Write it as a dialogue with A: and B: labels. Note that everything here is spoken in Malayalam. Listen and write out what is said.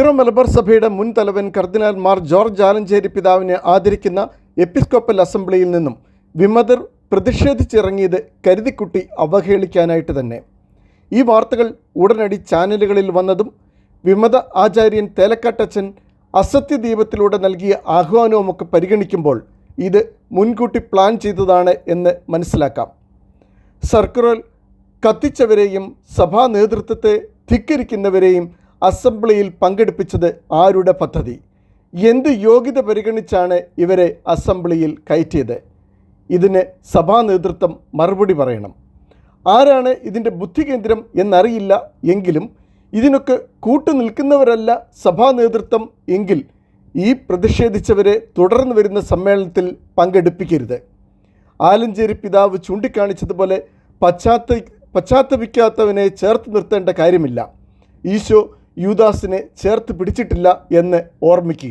A: സിറോ മലബാർ സഭയുടെ മുൻ തലവൻ കർദിനാൾ മാർ ജോർജ് ആലഞ്ചേരി പിതാവിനെ ആദരിക്കുന്ന എപ്പിസ്കോപ്പൽ അസംബ്ലിയിൽ നിന്നും വിമതർ പ്രതിഷേധിച്ചിറങ്ങിയത് കരുതിക്കുട്ടി അവഹേളിക്കാനായിട്ട് തന്നെ. ഈ വാർത്തകൾ ഉടനടി ചാനലുകളിൽ വന്നതും വിമത ആചാര്യൻ തേലക്കാട്ടച്ചൻ അസത്യദീപത്തിലൂടെ നൽകിയ ആഹ്വാനവുമൊക്കെ പരിഗണിക്കുമ്പോൾ ഇത് മുൻകൂട്ടി പ്ലാൻ ചെയ്തതാണ് എന്ന് മനസ്സിലാക്കാം. സർക്കുലർ കത്തിച്ചവരെയും സഭാ നേതൃത്വത്തെ ധിക്കരിക്കുന്നവരെയും അസംബ്ലിയിൽ പങ്കെടുപ്പിച്ചത് ആരുടെ പദ്ധതി? എന്ത് യോഗ്യത പരിഗണിച്ചാണ് ഇവരെ അസംബ്ലിയിൽ കയറ്റിയത്? ഇതിന് സഭാ നേതൃത്വം മറുപടി പറയണം. ആരാണ് ഇതിന്റെ ബുദ്ധി കേന്ദ്രം എന്നറിയില്ല എങ്കിലും ഇതിനൊക്കെ കൂട്ടു നിൽക്കുന്നവരല്ല സഭാ നേതൃത്വം എങ്കിൽ ഈ പ്രതിഷേധിച്ചവരെ തുടർന്ന് വരുന്ന സമ്മേളനത്തിൽ പങ്കെടുപ്പിക്കരുത്. ആലഞ്ചേരി പിതാവ് ചൂണ്ടിക്കാണിച്ചതുപോലെ പശ്ചാത്ത പശ്ചാത്തപിക്കാത്തവനെ ചേർത്ത് നിർത്തേണ്ട കാര്യമില്ല. ഈശോ യൂദാസിനെ ചേർത്ത് പിടിച്ചിട്ടില്ല എന്ന് ഓർമ്മിക്കുക.